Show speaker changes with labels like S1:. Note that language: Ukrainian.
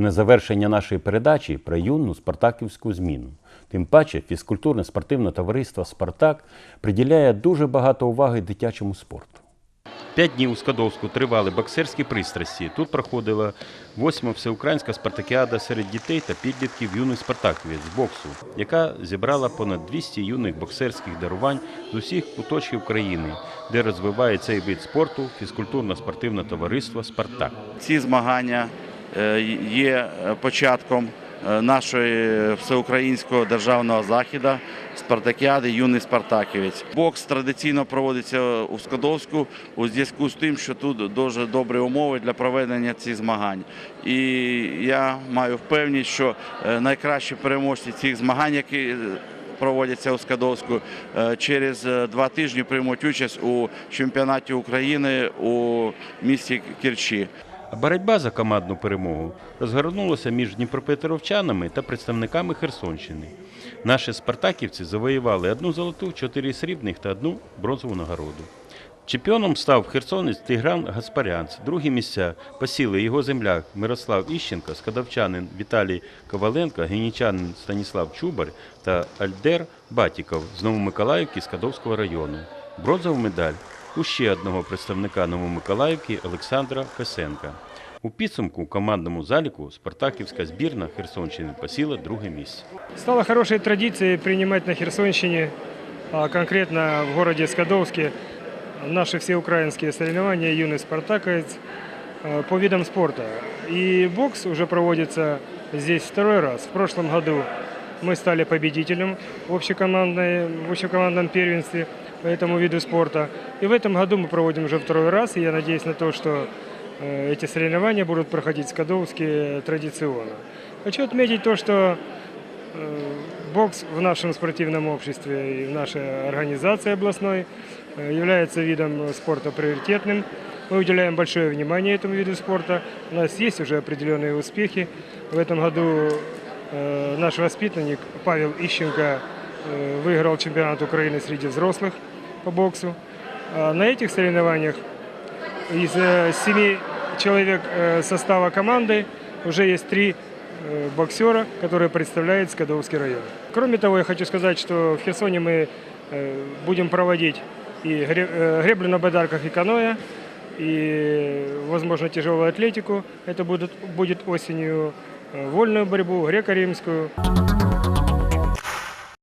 S1: І на завершення нашої передачі про юну спартаківську зміну. Тим паче, фізкультурне спортивне товариство Спартак приділяє дуже багато уваги дитячому спорту. П'ять днів у Скадовську тривали боксерські пристрасті. Тут проходила восьма всеукраїнська спартакіада серед дітей та підлітків юних спартаківець з боксу, яка зібрала понад 200 юних боксерських дарувань з усіх куточків країни, де розвиває цей вид спорту фізкультурно-спортивне товариство Спартак.
S2: Ці змагання є початком е, нашої всеукраїнського державного заходу Спартакіади Юний Спартаківець. Бокс традиційно проводиться у Скадовську у зв'язку з тим, що тут дуже добрі умови для проведення цих змагань. І я маю впевненість, що е, найкращі переможці цих змагань, які е, проводяться у Скадовську, е, через е, два тижні приймуть участь у чемпіонаті України у місті Керчі.
S1: Боротьба за командну перемогу розгорнулася між дніпропетровчанами та представниками Херсонщини. Наші спартаківці завоювали одну золоту, чотири срібних та одну бронзову нагороду. Чемпіоном став херсонець Тигран Гаспарянц. Другі місця посіли його земляк Мирослав Іщенко, скадовчанин Віталій Коваленко, генічанин Станіслав Чубар та Альдер Батіков з Новомиколаївки Скадовського району. Бронзову медаль у ще одного представника Новомиколаївки Олександра Фесенка. У підсумку командному заліку спартаківська збірна Херсонщини посіла друге місце.
S3: Стало хорошей традицией принимать на Херсонщине, а конкретно в городе Скадовске, наши всеукраинские соревнования «Юный спартаковец» э, по видам спорта. И бокс уже проводится здесь второй раз. В прошлом году мы стали победителем в, общекомандной, в общекомандном первенстве по этому виду спорта. И в этом году мы проводим уже второй раз, и я надеюсь на то, что э, эти соревнования будут проходить в Скадовске традиционно. Хочу отметить то, что Э, Бокс в нашем спортивном обществе и в нашей организации областной э, является видом спорта приоритетным. Мы уделяем большое внимание этому виду спорта. У нас есть уже определенные успехи. В этом году наш воспитанник Павел Ищенко выиграл чемпионат Украины среди взрослых по боксу. На этих соревнованиях из семи человек состава команды уже есть три э, боксера, которые представляют Скадовский район. Кроме того, я хочу сказать, что в Херсоне мы э, будем проводить и э, греблю на байдарках и каноэ, и, возможно, тяжелую атлетику. Это будет, будет осенью э, вольную борьбу, греко-римскую.